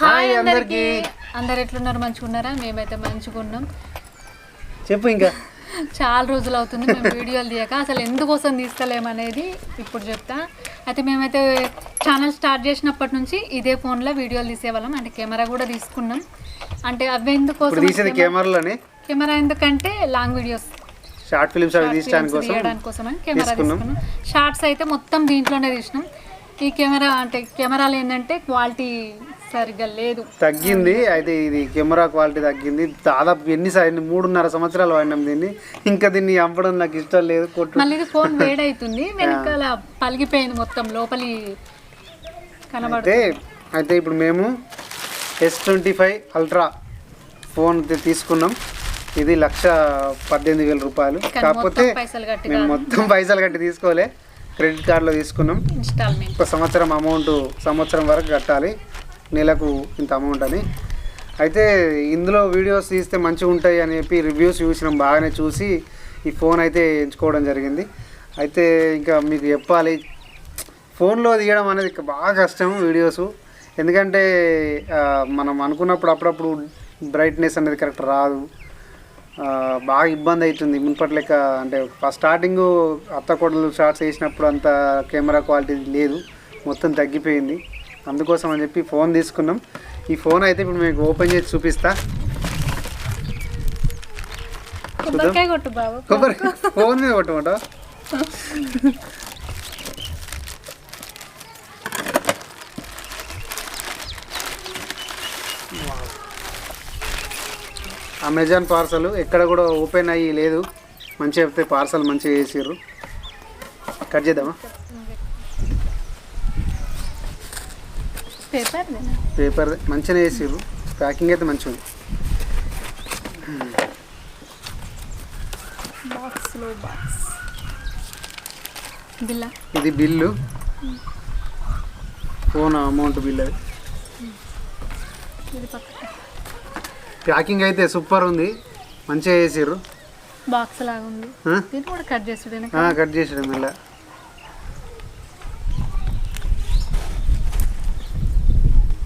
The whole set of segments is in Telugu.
హాయ్ అందరికీ. అందరు ఎట్లున్నారు? మంచిగా ఉన్నారా? మేమైతే మంచిగా ఉన్నాం. చెప్పు ఇంకా. చాలా రోజులు అవుతుంది మేము వీడియోలు తీయక. అసలు ఎందుకోసం తీస్తలేమనేది ఇప్పుడు చెప్తా. అయితే మేమైతే ఛానల్ స్టార్ట్ చేసినప్పటి నుంచి ఇదే ఫోన్లో వీడియోలు తీసేవాళ్ళం. అంటే కెమెరా కూడా తీసుకున్నాం. అంటే అవి ఎందుకోసం తీసేది కెమెరాలోనే? కెమెరా ఎందుకంటే లాంగ్ వీడియోస్. షార్ట్ ఫిల్మ్స్ అవి తీయడానికి కోసం అని కెమెరా. తీసుకున్నాం. షార్ట్స్ అయితే మొత్తం దీంట్లోనే తీసినాం. ఈ కెమెరా అంటే కెమెరాలు ఏంటంటే క్వాలిటీ సరిగ్గా లేదు. తగ్గింది. అయితే ఇది కెమెరా క్వాలిటీ తగ్గింది. దాదాపు ఎన్నిసార్లు మూడున్నర సంవత్సరాలు వాడినాం దీన్ని. ఇంకా దీన్ని చంపడం నాకు ఇష్టం లేదు. కొట్టు మళ్ళీ ఇది ఫోన్ వేడవుతుంది వెనకాల పలిగిపోయింది మొత్తం. లోపలి అయితే అయితే ఇప్పుడు మేము S twenty five ultra phone తీ- తీసుకున్నాం. ఇది లక్ష పద్దెనిమిది వేల రూపాయలు. కానీ కాకపోతే మొత్తం పైసలు కట్టి మేము మొత్తం పైసలు కట్టి తీసుకోలే. క్రెడిట్ కార్డులో తీసుకున్నాం. ఇన్స్టాల్మెంట్. ఒక సంవత్సరం అమౌంట్ సంవత్సరం వరకు కట్టాలి. నెలకు ఇంత అమౌంట్ అని. అయితే ఇందులో వీడియోస్ తీస్తే మంచిగా ఉంటాయి అని చెప్పి రివ్యూస్ చూసినాం బాగానే చూసి ఈ ఫోన్ అయితే ఎంచుకోవడం జరిగింది. అయితే ఇంకా మీకు చెప్పాలి ఫోన్లో తీయడం అనేది బాగా కష్టం వీడియోస్ ఎందుకంటే మనం అనుకున్నప్పుడు అప్పుడప్పుడు బ్రైట్నెస్ అనేది కరెక్ట్ రాదు. బాగా ఇబ్బంది అవుతుంది మున్పటి లెక్క అంటే ఫస్ట్ స్టార్టింగ్ అత్త కొడలు షార్ట్స్ వేసినప్పుడు అంత కెమెరా క్వాలిటీ లేదు. మొత్తం తగ్గిపోయింది. అందుకోసం అని చెప్పి ఫోన్ తీసుకున్నాం. ఈ ఫోన్ అయితే ఇప్పుడు మీకు ఓపెన్ చేసి చూపిస్తా. కొబ్బరి ఫోన్ మీద కొట్టమంట? అమెజాన్ పార్సల్ ఎక్కడ కూడా ఓపెన్ అయ్యి లేదు. మంచిగా చెప్తే పార్సల్ మంచిగా చేసిర్రు. కట్ చేద్దామా? పేపర్ పేపర్ మంచిగా వేసిర్రు ప్యాకింగ్ అయితే మంచిగా ఉంది ఇది బిల్లు. ఫోన్ అమౌంట్ బిల్ అది. ప్యాకింగ్ అయితే సూపర్ ఉంది. మంచిగా చేసిర్రు. బాక్స్ లాగా ఉంది కట్ చేసాడు కట్ చేసాడు మళ్ళీ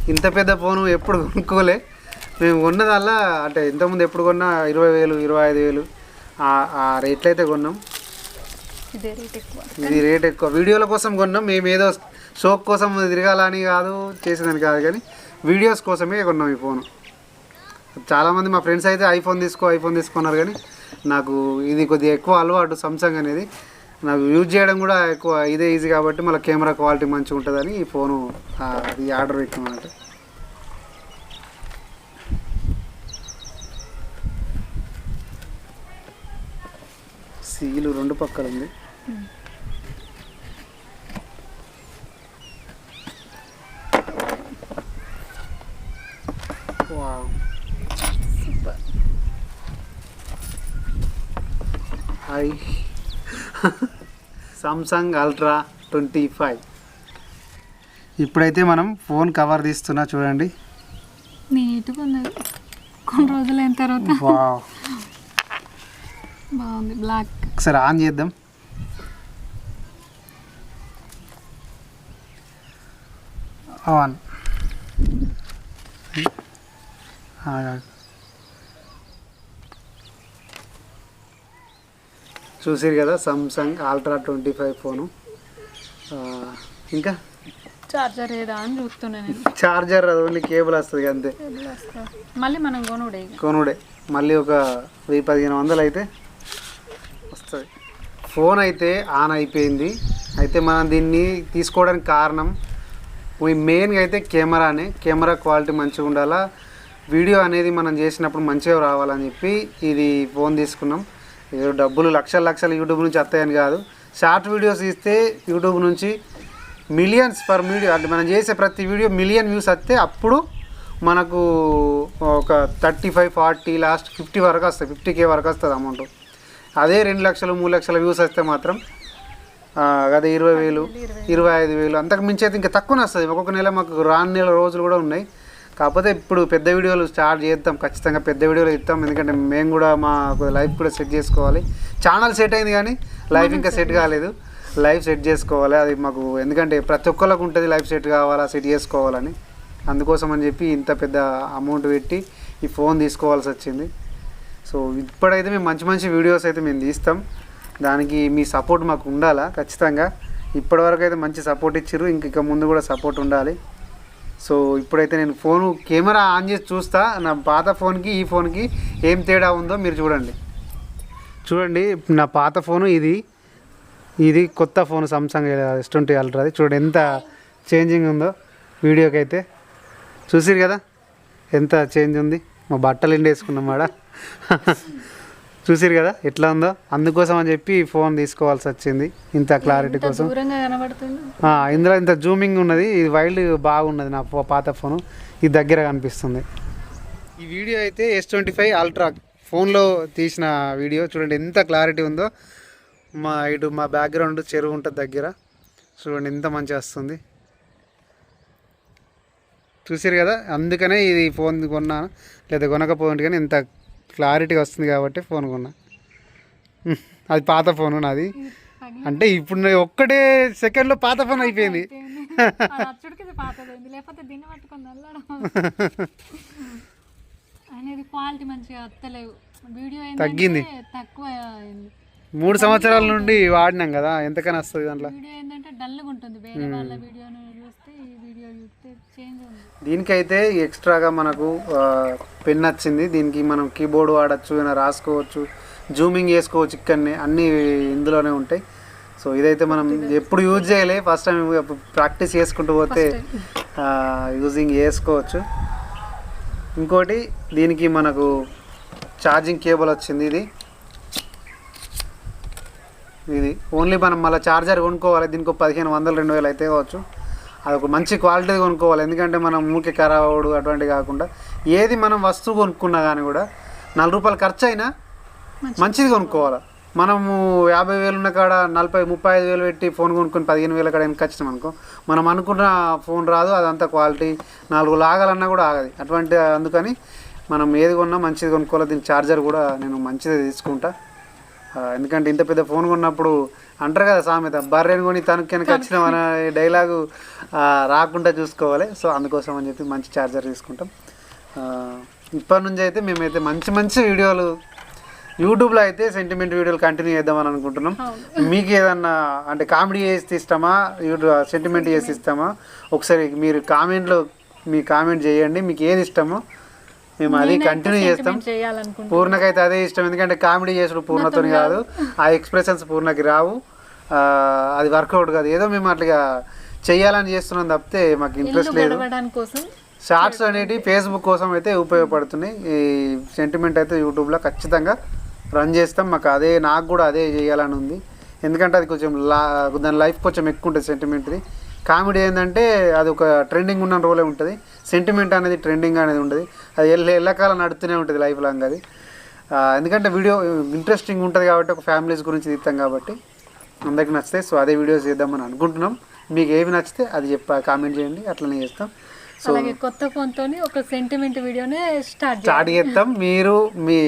ఇంత పెద్ద ఫోను ఎప్పుడు కొనుక్కోలే. మేము కొన్నదల్లా అంటే ఇంతకుముందు ఎప్పుడు కొన్నా ఇరవై వేలు ఇరవై ఐదు వేలు. ఆ- రేట్లు అయితే కొన్నాం. ఇదే రేట్ ఎక్కువ. ఇది రేట్ ఎక్కువ. వీడియోల కోసం కొన్నాం. మేము ఏదో షోక్ కోసం తిరగాలని కాదు చేసేదని కాదు కానీ వీడియోస్ కోసమే కొన్నాం ఈ ఫోను. చాలామంది మా ఫ్రెండ్స్ అయితే ఐఫోన్ తీసుకో ఐఫోన్ తీసుకున్నారు కానీ నాకు ఇది కొద్దిగా ఎక్కువ అలవాటు సామ్సంగ్ అనేది. నాకు యూజ్ చేయడం కూడా ఎక్కువ ఇదే ఈజీ కాబట్టి మళ్ళీ కెమెరా క్వాలిటీ మంచిగా ఉంటుందని ఈ ఫోను అది ఆర్డర్ పెట్టినమాట సీలు రెండు పక్కల ఉంది wow super hi Samsung ultra twenty five ఇప్పుడైతే మనం ఫోన్ కవర్ తీస్తున్నా చూడండి. నీట్గా ఉన్నది కొన్ని రోజులు అయిన తర్వాత. వావ్. బాగుంది. బ్లాక్ ఒకసారి ఆన్ చేద్దాం. ఆన్. చూసారు కదా Samsung ultra twenty five phone ఇంకా? చార్జర్ ఏదా అని చూస్తున్నాను నేను. చార్జర్ అది ఓన్లీ కేబుల్ వస్తుంది అంతే? మళ్ళీ మనం కొనుడే. కొనుడే. మళ్ళీ ఒక వెయ్యి పదిహేను వందలు అయితే వస్తుంది. ఫోన్ అయితే ఆన్ అయిపోయింది. అయితే మనం దీన్ని తీసుకోవడానికి కారణం ఈ మెయిన్గా అయితే కెమెరానే. కెమెరా క్వాలిటీ మంచిగా ఉండాలా వీడియో అనేది మనం చేసినప్పుడు మంచిగా రావాలని చెప్పి ఇది ఫోన్ తీసుకున్నాం. ఏదో డబ్బులు లక్షల లక్షలు యూట్యూబ్ నుంచి వస్తాయని కాదు. షార్ట్ వీడియోస్ ఇస్తే యూట్యూబ్ నుంచి మిలియన్స్ పర్ వీడియో అంటే మనం చేసే ప్రతి వీడియో మిలియన్ వ్యూస్ వస్తే అప్పుడు మనకు ఒక thirty five forty last fifty వరకు వస్తాయి. ఫిఫ్టీ కే వరకు వస్తుంది అమౌంట్ అదే రెండు లక్షలు మూడు లక్షల వ్యూస్ వస్తే మాత్రం అదే ఇరవై వేలు ఇరవై ఐదు వేలు అంతకు మించి అయితే ఇంకా తక్కువనే వస్తుంది. ఒక్కొక్క నెల మాకు రాని నెల రోజులు కూడా ఉన్నాయి. కాకపోతే ఇప్పుడు పెద్ద వీడియోలు స్టార్ట్ చేద్దాం ఖచ్చితంగా పెద్ద వీడియోలు ఇస్తాం ఎందుకంటే మేము కూడా మా లైఫ్ కూడా సెట్ చేసుకోవాలి. ఛానల్ సెట్ అయింది కానీ లైఫ్ ఇంకా సెట్ కాలేదు. లైఫ్ సెట్ చేసుకోవాలి. అది మాకు ఎందుకంటే ప్రతి ఒక్కరికి ఉంటుంది లైఫ్ సెట్ కావాలా సెట్ చేసుకోవాలని. అందుకోసం అని చెప్పి ఇంత పెద్ద అమౌంట్ పెట్టి ఈ ఫోన్ తీసుకోవాల్సి వచ్చింది. సో ఇప్పుడైతే మేము మంచి మంచి వీడియోస్ అయితే మేము తీస్తాం. దానికి మీ సపోర్ట్ మాకు ఉండాలా? ఖచ్చితంగా. ఇప్పటివరకు అయితే మంచి సపోర్ట్ ఇచ్చారు ఇంక ఇక ముందు కూడా సపోర్ట్ ఉండాలి. సో ఇప్పుడైతే నేను ఫోన్ కెమెరా ఆన్ చేసి చూస్తా. నా పాత ఫోన్కి ఈ ఫోన్కి ఏం తేడా ఉందో మీరు చూడండి. చూడండి నా పాత ఫోను ఇది. ఇది కొత్త ఫోన్ సామ్సంగ్ ఎస్ ట్వంటీ అల్ట్రాది చూడండి ఎంత చేంజింగ్ ఉందో వీడియోకి అయితే చూసిరు కదా? ఎంత చేంజ్ ఉంది? మా బట్టలు ఎండి వేసుకున్నాం ఆడ. చూసిరు కదా ఎట్లా ఉందో? అందుకోసం అని చెప్పి ఫోన్ తీసుకోవాల్సి వచ్చింది ఇంత క్లారిటీ కోసం. ఇందులో ఇంత జూమింగ్ ఉన్నది ఇది వైల్డ్ బాగున్నది నా ఫో- పాత ఫోను ఇది దగ్గర కనిపిస్తుంది. ఈ వీడియో అయితే ఎస్ ట్వంటీ ఫైవ్ అల్ట్రా ఫోన్లో తీసిన వీడియో చూడండి ఎంత క్లారిటీ ఉందో. మా ఇటు మా బ్యాక్గ్రౌండ్ చెరువు ఉంటుంది దగ్గర. చూడండి ఎంత మంచిగా వస్తుంది. చూసారు కదా అందుకనే ఇది ఫోన్ కొన్నాను లేదా కొనకపోయింది కానీ ఇంత క్లారిటీ వస్తుంది కాబట్టి ఫోన్ కొన్నా. అది పాత ఫోను నాది. అంటే ఇప్పుడు ఒక్కటే సెకండ్లో పాత ఫోన్ అయిపోయింది. అనేది క్వాలిటీ మంచిగా వస్తలేవు. వీడియో తగ్గింది. తక్కువ మూడు సంవత్సరాల నుండి వాడినాం కదా ఎంతకైనా వస్తుంది దాంట్లో? వీడియో ఏంటంటే డల్గా ఉంటుంది వేరే వాళ్ళ వీడియోను చూస్తే ఈ వీడియో చూస్తే చేంజ్ ఉంది. దీనికైతే ఎక్స్ట్రాగా మనకు పెన్ వచ్చింది దీనికి మనం కీబోర్డ్ వాడచ్చు ఏమైనా రాసుకోవచ్చు జూమింగ్ చేసుకోవచ్చు ఇక్కడనే అన్నీ ఇందులోనే ఉంటాయి. సో ఇదైతే మనం ఎప్పుడు యూజ్ చేయలే. ఫస్ట్ టైం ప్రాక్టీస్ చేసుకుంటూ పోతే యూజింగ్ చేసుకోవచ్చు. ఇంకోటి దీనికి మనకు ఛార్జింగ్ కేబుల్ వచ్చింది ఇది. ఇది ఓన్లీ మనం మళ్ళీ ఛార్జర్ కొనుక్కోవాలి దీనికి ఒక పదిహేను వందలు రెండు వేలు అయితే కావచ్చు. అది ఒక మంచి క్వాలిటీ కొనుక్కోవాలి. ఎందుకంటే మనం మూకే ఖరాబ్ అవ్వడు అటువంటి కాకుండా ఏది మనం వస్తువు కొనుక్కున్నా కానీ కూడా నాలుగు రూపాయలు ఖర్చు అయినా మంచిది కొనుక్కోవాలి. మనము యాభై వేలు ఉన్న కాడ నలభై ముప్పై ఐదు వేలు పెట్టి ఫోన్ కొనుక్కొని పదిహేను వేల కాడ వెనక వచ్చినాం అనుకో మనం అనుకున్న ఫోన్ రాదు అదంతా క్వాలిటీ నాలుగు లాగాలన్నా కూడా ఆగదు. అటువంటి అందుకని మనం ఏది కొన్నా మంచిది కొనుక్కోవాలి. దీని ఛార్జర్ కూడా నేను మంచిది తీసుకుంటా. ఎందుకంటే ఇంత పెద్ద ఫోన్ కొన్నప్పుడు అంటారు కదా సామెత బర్రెని కొని తనకు వెనక వచ్చిన మన డైలాగు రాకుండా చూసుకోవాలి. సో అందుకోసం అని చెప్పి మంచి ఛార్జర్ తీసుకుంటాం. ఇప్పటి నుంచి అయితే మేమైతే మంచి మంచి వీడియోలు యూట్యూబ్లో అయితే సెంటిమెంట్ వీడియోలు కంటిన్యూ చేద్దామని అనుకుంటున్నాం. మీకు ఏదన్నా అంటే కామెడీ చేసి ఇస్తామా యూట్యూబ్ సెంటిమెంట్ చేసి ఇస్తామా ఒకసారి మీరు కామెంట్లో మీ కామెంట్ చేయండి. మీకు ఏది ఇష్టమో మేము అది కంటిన్యూ చేస్తాం. పూర్ణకైతే అదే ఇష్టం. ఎందుకంటే కామెడీ చేసుడు పూర్ణతో కాదు. ఆ ఎక్స్ప్రెషన్స్ పూర్ణకి రావు. అది వర్కౌట్ కాదు. ఏదో మేము అట్లా చెయ్యాలని చేస్తున్నాం తప్పితే మాకు ఇంట్రెస్ట్ లేదు. షార్ట్స్ అనేటివి ఫేస్బుక్ కోసం అయితే ఉపయోగపడుతున్నాయి. ఈ సెంటిమెంట్ అయితే యూట్యూబ్లో ఖచ్చితంగా రన్ చేస్తాం. మాకు అదే నాకు కూడా అదే చేయాలని ఉంది. ఎందుకంటే అది కొంచెం లా దాని లైఫ్ కొంచెం ఎక్కువ ఉంటుంది సెంటిమెంట్ది కామెడీ ఏంటంటే అది ఒక ట్రెండింగ్ ఉన్న రోలే ఉంటుంది. సెంటిమెంట్ అనేది ట్రెండింగ్ అనేది ఉంటుంది అది ఎల్ల ఎల్లకాలం నడుతూనే ఉంటుంది లైఫ్ లాంగ్ అది. ఎందుకంటే వీడియో ఇంట్రెస్టింగ్ ఉంటుంది కాబట్టి ఒక ఫ్యామిలీస్ గురించి తీస్తాం కాబట్టి అందరికి నచ్చితే సో అదే వీడియోస్ చేద్దామని అనుకుంటున్నాం. మీకు ఏవి నచ్చితే అది చెప్ప కామెంట్ చేయండి అట్లనే చేస్తాం. సో కొత్త ఫోన్ తోని ఒక సెంటిమెంట్ వీడియోనే స్టార్ట్ స్టార్ట్ చేస్తాం మీరు మీ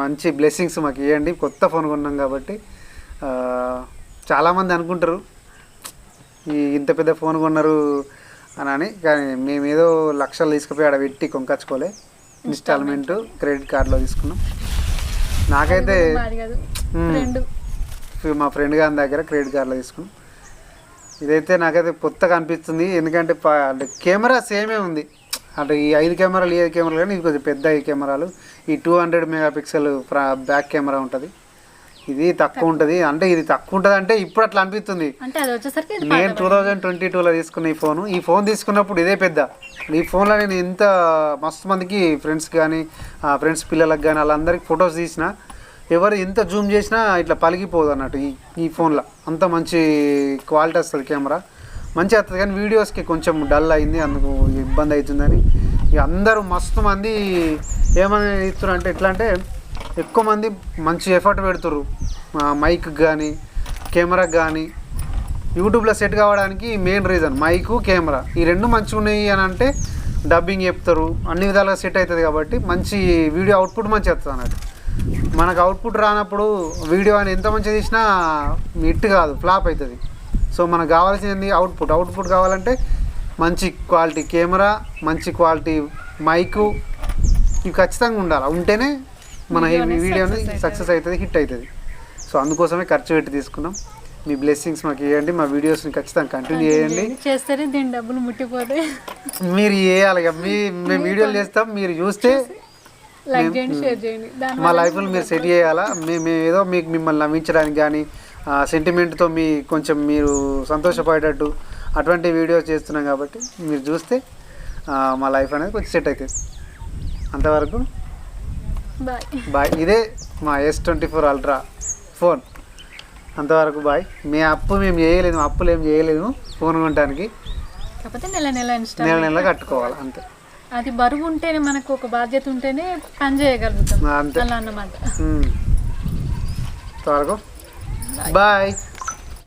మంచి బ్లెస్సింగ్స్ మాకు ఇవ్వండి కొత్త ఫోన్ కొన్నాం కాబట్టి చాలామంది అనుకుంటారు ఈ ఇంత పెద్ద ఫోన్ కొన్నారు అని అని కానీ మేము ఏదో లక్షలు తీసుకుపోయి ఆడ పెట్టి కొనుకొచ్చుకోలే ఇన్స్టాల్మెంట్ క్రెడిట్ కార్డులో తీసుకున్నాం. నాకైతే మా ఫ్రెండ్ గారి దగ్గర క్రెడిట్ కార్డులో తీసుకున్నాం. ఇదైతే నాకైతే కొత్తగా అనిపిస్తుంది ఎందుకంటే అంటే కెమెరా సేమే ఉంది. అంటే ఈ ఐదు కెమెరాలు ఈ ఐదు కెమెరాలు కానీ ఇది కొంచెం పెద్ద ఐదు కెమెరాలు. ఈ two hundred megapixel back camera ఉంటుంది. ఇది తక్కువ ఉంటుంది. అంటే ఇది తక్కువ ఉంటుంది అంటే ఇప్పుడు అట్లా అనిపిస్తుంది. అంటే అది వచ్చేసరికి ఇది నేను టూ థౌజండ్ ట్వంటీ టూలో తీసుకున్న ఈ ఫోను. ఈ ఫోన్ తీసుకున్నప్పుడు ఇదే పెద్ద. ఈ ఫోన్లో నేను ఇంత మస్తు మందికి ఫ్రెండ్స్ కానీ ఫ్రెండ్స్ పిల్లలకు కానీ వాళ్ళందరికీ ఫొటోస్ తీసిన ఎవరు ఎంత జూమ్ చేసినా ఇట్లా పలిగిపోదు అన్నట్టు ఈ ఈ ఫోన్లో. అంత మంచి క్వాలిటీ వస్తుంది కెమెరా మంచిగా వస్తుంది కానీ వీడియోస్కి కొంచెం డల్ అయింది. అందుకు ఇబ్బంది అవుతుందని. ఇక అందరూ మస్తు మంది ఏమని ఇస్తున్నారు అంటే ఎట్లా అంటే ఎక్కువ మంది మంచి ఎఫర్ట్ పెడుతుర్రు. మైక్ కానీ కెమెరాకి కానీ యూట్యూబ్లో సెట్ కావడానికి మెయిన్ రీజన్ మైకు కెమెరా ఈ రెండు మంచిగా ఉన్నాయి అని అంటే డబ్బింగ్ చెప్తారు. అన్ని విధాలుగా సెట్ అవుతుంది కాబట్టి మంచి వీడియో అవుట్పుట్ మంచిగా వస్తుంది అన్నట్టు. మనకు అవుట్పుట్ రానప్పుడు వీడియో అని ఎంత మంచిగా తీసినా హిట్ కాదు ఫ్లాప్ అవుతుంది సో మనకు కావాల్సింది అవుట్పుట్ అవుట్పుట్ కావాలంటే మంచి క్వాలిటీ కెమెరా మంచి క్వాలిటీ మైకు ఇవి ఖచ్చితంగా ఉండాలి? ఉంటేనే మన ఈ Video అనేది సక్సెస్ అవుతుంది. హిట్ అవుతుంది. సో అందుకోసమే ఖర్చు పెట్టి తీసుకున్నాం మీ బ్లెస్సింగ్స్ మాకు ఇవ్వండి మా వీడియోస్ని ఖచ్చితంగా కంటిన్యూ చేయండి. చేస్తేనే దీని డబ్బులు ముట్టిపోతాయి. మీరు చేయాలి. మీ మేము వీడియోలు చేస్తాం మీరు చూస్తే లైక్ చేయండి షేర్ చేయండి. దాని మా లైఫ్లో మీరు సెట్ చేయాలా? మేము ఏదో మీకు మిమ్మల్ని నమ్మించడానికి కానీ సెంటిమెంట్తో మీ కొంచెం మీరు సంతోషపడేటట్టు అటువంటి వీడియోస్ చేస్తున్నాం కాబట్టి మీరు చూస్తే మా లైఫ్ అనేది కొంచెం సెట్ అవుతుంది. అంతవరకు బాయ్. బాయ్. ఇదే మా S twenty four ultra phone. అంతవరకు బాయ్. మీ అప్పు మేము చేయలేదు మా అప్పులు ఏం చేయలేదు ఫోన్ కొనడానికి కాకపోతే నెల నెల నెల నెల కట్టుకోవాలి అంతే. అది బరువు ఉంటేనే మనకు ఒక బాధ్యత ఉంటేనే పని చేయగలుగుతాం. అంతే. అలా అన్నమాట. అంతవరకు బాయ్.